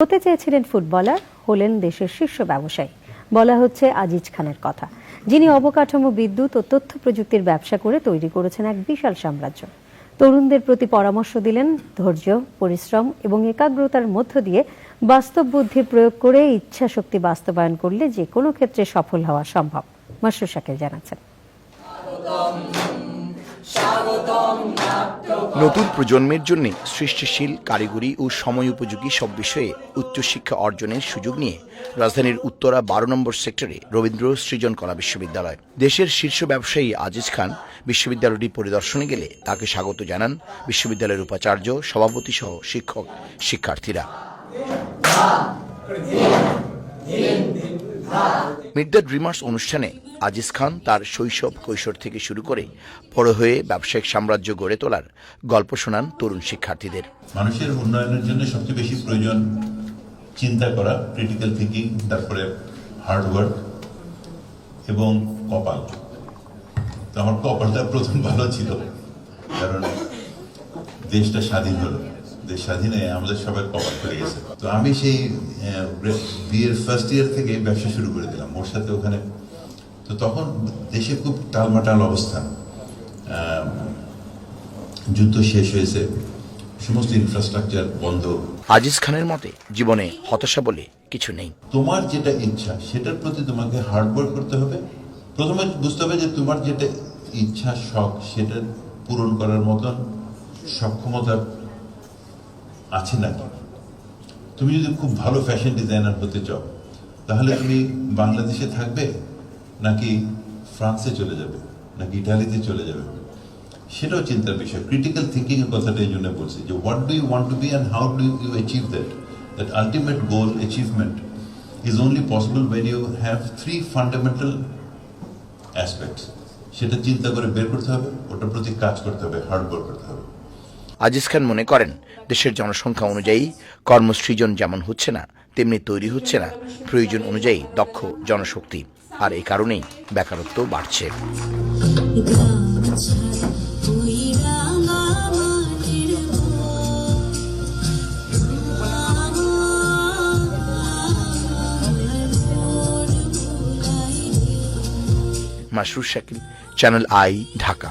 হতে চেয়েছিলেন ফুটবলার, হলেন দেশের শীর্ষ ব্যবসায়ী। বলা হচ্ছে আজিজ খানের কথা। যিনি অবকাঠামো, বিদ্যুৎ ও তথ্য প্রযুক্তির ব্যবসা করে তৈরি করেছেন এক বিশাল সাম্রাজ্য। তরুণদের প্রতি পরামর্শ দিলেন, ধৈর্য, পরিশ্রম এবং একাগ্রতার মধ্য দিয়ে বাস্তব বুদ্ধি প্রয়োগ করে ইচ্ছা শক্তি বাস্তবায়ন করলে যে কোনো ক্ষেত্রে সফল হওয়া সম্ভব। মাসরুর শাকিল জানাচ্ছেন। নতুন প্রজন্মের জন্য সৃষ্টিশীল, কারিগরি ও সময় উপযোগী সব বিষয়ে উচ্চশিক্ষা অর্জনের সুযোগ নিয়ে রাজধানীর উত্তরা বারো নম্বর সেক্টরে রবীন্দ্র সৃজন কলা বিশ্ববিদ্যালয়। দেশের শীর্ষ ব্যবসায়ী আজিজ খান বিশ্ববিদ্যালয়টি পরিদর্শনে গেলে তাকে স্বাগত জানান বিশ্ববিদ্যালয়ের উপাচার্য, সভাপতি সহ শিক্ষক, শিক্ষার্থীরা। মিট দ্য ড্রিমার্স অনুষ্ঠানে আজিজ খান তার শৈশব কৈশোর থেকে শুরু করে বড় হয়ে ব্যবসায়িক সাম্রাজ্য গড়ে তোলার গল্প শোনান তরুণ শিক্ষার্থীদের। মানুষের উন্নয়নের জন্য সবচেয়ে বেশি প্রয়োজন চিন্তা করা ক্রিটিক্যাল থিঙ্কিং তারপরে হার্ডওয়ার্ক এবং কপাল। তো আমার কপালটা প্রথম ভালো ছিল, কারণ দেশটা স্বাধীন হলো। দেশ স্বাধীনে আমাদের সবাই কপাল করে গেছে। তো আমি সেই বিয়ের ফার্স্ট ইয়ার থেকে ব্যবসা শুরু করে দিলাম ওর সাথে ওখানে। তো তখন দেশে খুব টালমাটাল অবস্থা। যুদ্ধ শেষ হয়েছে সমস্ত ইনফ্রাস্ট্রাকচার বন্ধ। আজিজ খানের মতে জীবনে হতাশা বলে কিছু নেই। তোমার যেটা ইচ্ছা সেটার প্রতি তোমাকে হার্ডওয়ার্ক করতে হবে। প্রথমে বুঝতে হবে যে তোমার যেটা ইচ্ছা শখ সেটা পূরণ করার মতন সক্ষমতা আছে নাকি? তুমি যদি খুব ভালো ফ্যাশন ডিজাইনার হতে চাও, তাহলে তুমি বাংলাদেশে থাকবে নাকি ফ্রান্সে চলে যাবে, নাকি ইটালিতে চলে যাবে? সেটাও চিন্তার বিষয়। ক্রিটিক্যাল থিঙ্কিং এর কথাটা এই জন্য বলছি যে what do you want to be and how do you achieve that that ultimate goal achievement is only possible when you have three fundamental aspects সেটা চিন্তা করে বের করতে হবে, ওটার প্রতি কাজ করতে হবে হার্ড ওয়ার্ক করতে হবে। আজিজ খান মনে করেন, দেশের জনসংখ্যা অনুযায়ী কর্মসৃজন যেমন হচ্ছে না, তেমনি তৈরি হচ্ছে না। প্রয়োজন অনুযায়ী দক্ষ জনশক্তি। আর এই কারণেই বেকারত্ব বাড়ছে। Masrur Shakil channel I Dhaka